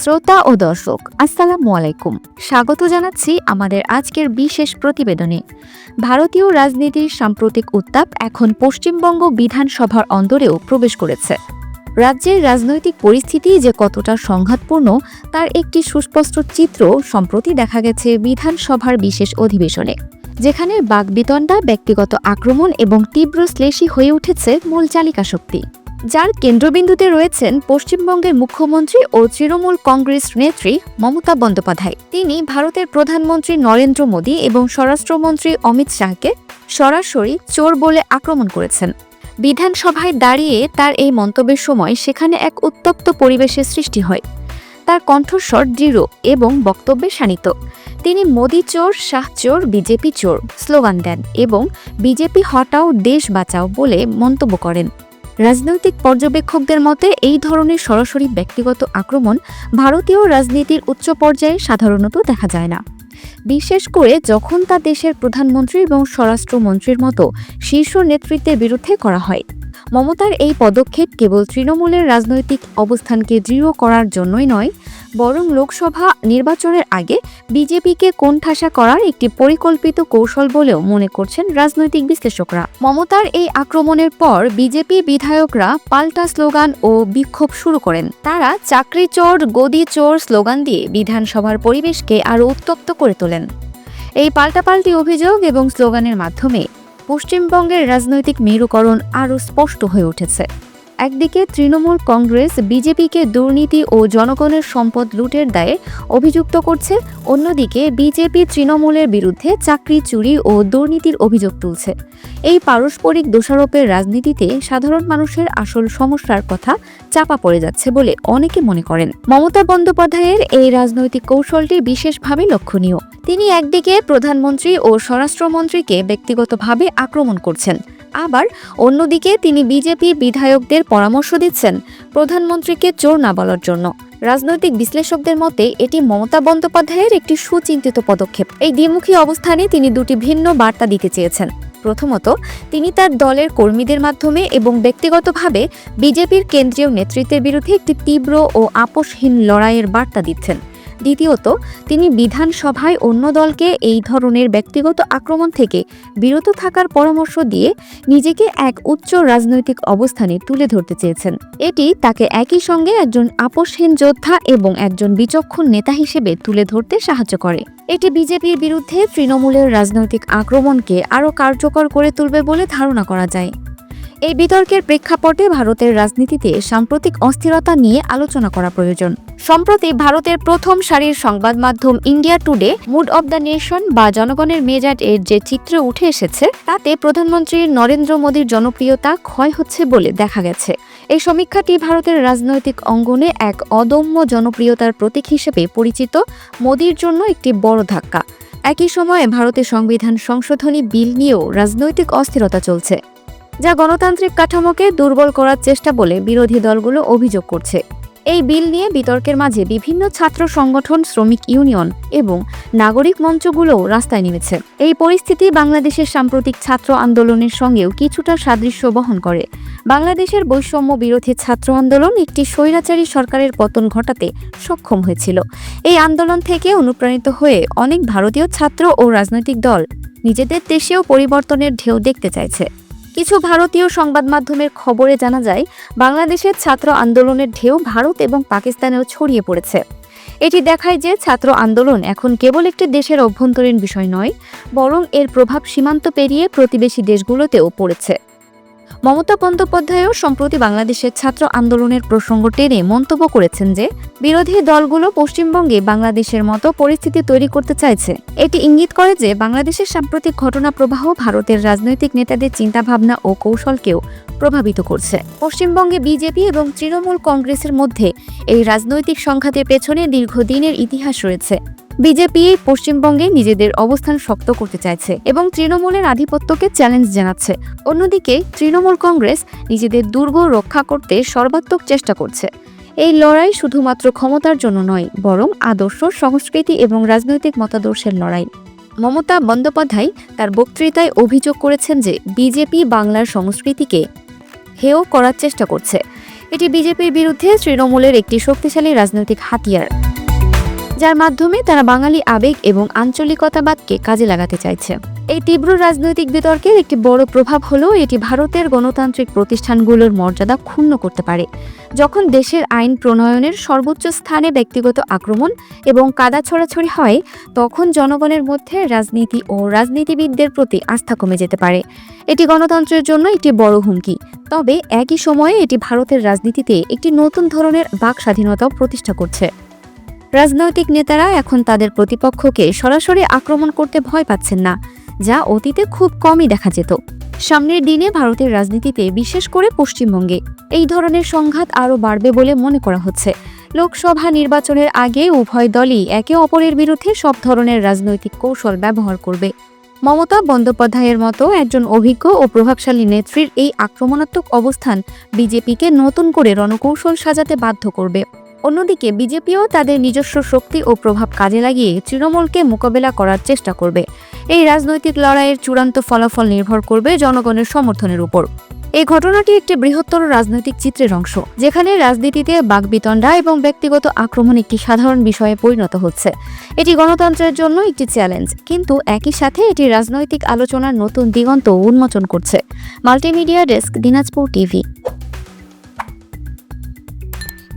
শ্রোতা ও দর্শক, আসসালামু আলাইকুম। স্বাগত জানাচ্ছি আমাদের আজকের বিশেষ প্রতিবেদনে। ভারতীয় রাজনীতির সাম্প্রতিক উত্তাপ এখন পশ্চিমবঙ্গ বিধানসভার অন্দরেও প্রবেশ করেছে। রাজ্যের রাজনৈতিক পরিস্থিতি যে কতটা সংঘাতপূর্ণ, তার একটি সুস্পষ্ট চিত্র সম্প্রতি দেখা গেছে বিধানসভার বিশেষ অধিবেশনে। যেখানে বাগবিতণ্ডা ব্যক্তিগত আক্রমণ এবং তীব্র শ্লেষী হয়ে উঠেছে মূল চালিকা শক্তি। যার কেন্দ্রবিন্দুতে রয়েছেন পশ্চিমবঙ্গের মুখ্যমন্ত্রী ও তৃণমূল কংগ্রেস নেত্রী মমতা বন্দ্যোপাধ্যায়। তিনি ভারতের প্রধানমন্ত্রী নরেন্দ্র মোদী এবং স্বরাষ্ট্রমন্ত্রী অমিত শাহকে সরাসরি চোর বলে আক্রমণ করেছেন। বিধানসভায় দাঁড়িয়ে তার এই মন্তব্যের সময় সেখানে এক উত্তপ্ত পরিবেশের সৃষ্টি হয়। তার কণ্ঠস্বর দৃঢ় এবং বক্তব্যে শানিত। তিনি মোদী চোর, শাহ চোর, বিজেপি চোর স্লোগান দেন এবং বিজেপি হটাও দেশ বাঁচাও বলে মন্তব্য করেন। রাজনৈতিক পর্যবেক্ষকদের মতে, এই ধরনের সরাসরি ব্যক্তিগত আক্রমণ ভারতীয় রাজনীতির উচ্চ পর্যায়ে সাধারণত দেখা যায় না। বিশেষ করে যখন তা দেশের প্রধানমন্ত্রী এবং স্বরাষ্ট্রমন্ত্রীর মতো শীর্ষ নেতৃত্বের বিরুদ্ধে করা হয়। মমতার এই পদক্ষেপ কেবল তৃণমূলের রাজনৈতিক অবস্থানকে দৃঢ় করার জন্যই নয়, বরং লোকসভা নির্বাচনের আগে বিজেপিকে কোণঠাসা করার একটি পরিকল্পিত কৌশল বলেও মনে করছেন রাজনৈতিক বিশ্লেষকরা। মমতার এই আক্রমণের পর বিজেপি বিধায়করা পাল্টা স্লোগান ও বিক্ষোভ শুরু করেন। তারা চাকরি চোর, গদি চোর স্লোগান দিয়ে বিধানসভার পরিবেশকে আরও উত্তপ্ত করে তোলেন। এই পাল্টাপাল্টি অভিযোগ এবং স্লোগানের মাধ্যমে পশ্চিমবঙ্গের রাজনৈতিক মেরুকরণ আরও স্পষ্ট হয়ে উঠেছে। একদিকে তৃণমূল কংগ্রেস বিজেপিকে দুর্নীতি ও জনগণের সম্পদ লুটের দায়ে অভিযুক্ত করছে, অন্যদিকে বিজেপি তৃণমূলের বিরুদ্ধে চাকরি, চুরি ও দুর্নীতির অভিযোগ তুলছে। এই পারস্পরিক দোষারোপের রাজনীতিতে সাধারণ মানুষের আসল সমস্যার কথা চাপা পড়ে যাচ্ছে বলে অনেকে মনে করেন। মমতা বন্দ্যোপাধ্যায়ের এই রাজনৈতিক কৌশলটি বিশেষভাবে লক্ষণীয়। তিনি একদিকে প্রধানমন্ত্রী ও স্বরাষ্ট্রমন্ত্রীকে ব্যক্তিগতভাবে আক্রমণ করছেন। আবার অন্যদিকে তিনি বিজেপির বিধায়কদের পরামর্শ দিচ্ছেন প্রধানমন্ত্রীকে চোর না বলার জন্য। রাজনৈতিক বিশ্লেষকদের মতে, এটি মমতা বন্দ্যোপাধ্যায়ের একটি সুচিন্তিত পদক্ষেপ। এই দ্বিমুখী অবস্থানে তিনি দুটি ভিন্ন বার্তা দিতে চেয়েছেন। প্রথমত, তিনি তার দলের কর্মীদের মাধ্যমে এবং ব্যক্তিগতভাবে বিজেপির কেন্দ্রীয় নেতৃত্বের বিরুদ্ধে একটি তীব্র ও আপোষহীন লড়াইয়ের বার্তা দিচ্ছেন। দ্বিতীয়ত, তিনি বিধানসভায় অন্য দলকে এই ধরনের ব্যক্তিগত আক্রমণ থেকে বিরত থাকার পরামর্শ দিয়ে নিজেকে এক উচ্চ রাজনৈতিক অবস্থানে তুলে ধরতে চেয়েছেন। এটি তাকে একই সঙ্গে একজন আপোষহীন যোদ্ধা এবং একজন বিচক্ষণ নেতা হিসেবে তুলে ধরতে সাহায্য করে। এটি বিজেপির বিরুদ্ধে তৃণমূলের রাজনৈতিক আক্রমণকে আরও কার্যকর করে তুলবে বলে ধারণা করা যায়। এই বিতর্কের প্রেক্ষাপটে ভারতের রাজনীতিতে সাম্প্রতিক অস্থিরতা নিয়ে আলোচনা করা প্রয়োজন। সম্প্রতি ভারতের প্রথম সারির সংবাদ মাধ্যম India Today, mood of the nation বা জনগণের মেজাজ এর যে চিত্র উঠে এসেছে, তাতে প্রধানমন্ত্রী নরেন্দ্র মোদীর জনপ্রিয়তা ক্ষয় হচ্ছে বলে দেখা গেছে। এই সমীক্ষাটি ভারতের রাজনৈতিক অঙ্গনে এক অদম্য জনপ্রিয়তার প্রতীক হিসেবে পরিচিত, মোদীর জন্য একটি বড় ধাক্কা। একই সময়ে ভারতের সংবিধান সংশোধনী বিল নিয়েও রাজনৈতিক অস্থিরতা চলছে, যা গণতান্ত্রিক কাঠামোকে দুর্বল করার চেষ্টা বলে বিরোধী দলগুলো অভিযোগ করছে। এই বিল নিয়ে বিতর্কের মাঝে বিভিন্ন ছাত্র সংগঠন, শ্রমিক ইউনিয়ন এবং নাগরিক মঞ্চগুলোও রাস্তায় নেমেছে। এই পরিস্থিতি বাংলাদেশের সাম্প্রতিক ছাত্র আন্দোলনের সঙ্গেও কিছুটা সাদৃশ্য বহন করে। বাংলাদেশের বৈষম্য বিরোধী ছাত্র আন্দোলন একটি স্বৈরাচারী সরকারের পতন ঘটাতে সক্ষম হয়েছিল। এই আন্দোলন থেকে অনুপ্রাণিত হয়ে অনেক ভারতীয় ছাত্র ও রাজনৈতিক দল নিজেদের দেশেও পরিবর্তনের ঢেউ দেখতে চাইছে। কিছু ভারতীয় সংবাদ মাধ্যমের খবরে জানা যায়, বাংলাদেশের ছাত্র আন্দোলনের ঢেউ ভারত এবং পাকিস্তানেও ছড়িয়ে পড়েছে। এটি দেখায় যে ছাত্র আন্দোলন এখন কেবল একটি দেশের অভ্যন্তরীণ বিষয় নয়, বরং এর প্রভাব সীমান্ত পেরিয়ে প্রতিবেশী দেশগুলোতেও পড়েছে। মমতা বন্দ্যোপাধ্যায়ও সম্প্রতি বাংলাদেশের ছাত্র আন্দোলনের প্রসঙ্গ টেনে মন্তব্য করেছেন যে, বিরোধী দলগুলো পশ্চিমবঙ্গে বাংলাদেশের মতো পরিস্থিতি তৈরি করতে চাইছে। এটি ইঙ্গিত করে যে, বাংলাদেশের সাম্প্রতিক ঘটনা প্রবাহ ভারতের রাজনৈতিক নেতাদের চিন্তাভাবনা ও কৌশলকেও প্রভাবিত করছে। পশ্চিমবঙ্গে বিজেপি এবং তৃণমূল কংগ্রেসের মধ্যে এই রাজনৈতিক সংঘাতের পেছনে দীর্ঘদিনের ইতিহাস রয়েছে। বিজেপি পশ্চিমবঙ্গে নিজেদের অবস্থান শক্ত করতে চাইছে এবং তৃণমূলের আধিপত্যকে চ্যালেঞ্জ জানাচ্ছে। অন্যদিকে তৃণমূল কংগ্রেস নিজেদের দুর্গ রক্ষা করতে সর্বাত্মক চেষ্টা করছে। এই লড়াই শুধুমাত্র ক্ষমতার জন্য নয়, বরং আদর্শ, সংস্কৃতি এবং রাজনৈতিক মতাদর্শের লড়াই। মমতা বন্দ্যোপাধ্যায় তার বক্তৃতায় অভিযোগ করেছেন যে বিজেপি বাংলার সংস্কৃতিকে হেয় করার চেষ্টা করছে। এটি বিজেপির বিরুদ্ধে তৃণমূলের একটি শক্তিশালী রাজনৈতিক হাতিয়ার। যার মাধ্যমে তারা বাঙালি আবেগ এবং আঞ্চলিকতাবাদকে কাজে লাগাতে চাইছে। এই তীব্র রাজনৈতিক বিতর্কের একটি বড় প্রভাব হলো এটি ভারতের গণতান্ত্রিক প্রতিষ্ঠানগুলোর মর্যাদা ক্ষুণ্ণ করতে পারে। যখন দেশের আইন প্রণয়নের সর্বোচ্চ স্থানে ব্যক্তিগত আক্রমণ এবং কাদা ছড়াছড়ি হয়, তখন জনগণের মধ্যে রাজনীতি ও রাজনীতিবিদদের প্রতি আস্থা কমে যেতে পারে। এটি গণতন্ত্রের জন্য একটি বড় হুমকি। তবে একই সময়ে এটি ভারতের রাজনীতিতে একটি নতুন ধরনের বাক স্বাধীনতাও প্রতিষ্ঠা করছে। রাজনৈতিক নেতারা এখন তাদের প্রতিপক্ষকে সরাসরি আক্রমণ করতে ভয় পাচ্ছেন না, যা অতীতে খুব কমই দেখা যেত। সামনের দিনে ভারতের রাজনীতিতে বিশেষ করে পশ্চিমবঙ্গে এই ধরনের সংঘাত আরও বাড়বে বলে মনে করা হচ্ছে। লোকসভা নির্বাচনের আগে উভয় দলই একে অপরের বিরুদ্ধে সব ধরনের রাজনৈতিক কৌশল ব্যবহার করবে। মমতা বন্দ্যোপাধ্যায়ের মতো একজন অভিজ্ঞ ও প্রভাবশালী নেত্রীর এই আক্রমণাত্মক অবস্থান বিজেপিকে নতুন করে রণকৌশল সাজাতে বাধ্য করবে। অন্যদিকে বিজেপিও তাদের নিজস্ব শক্তি ও প্রভাব কাজে লাগিয়ে তৃণমূলকে মোকাবেলা করার চেষ্টা করবে। এই রাজনৈতিক লড়াইয়ের চূড়ান্ত ফলাফল নির্ভর করবে জনগণের সমর্থনের উপর। এই ঘটনাটি একটি বৃহত্তর রাজনৈতিক চিত্রের অংশ, যেখানে রাজনীতিতে বাগবিতণ্ডা এবং ব্যক্তিগত আক্রমণ একটি সাধারণ বিষয়ে পরিণত হচ্ছে। এটি গণতন্ত্রের জন্য একটি চ্যালেঞ্জ, কিন্তু একই সাথে এটি রাজনৈতিক আলোচনার নতুন দিগন্ত উন্মোচন করছে। Multimedia desk, Dinajpur TV.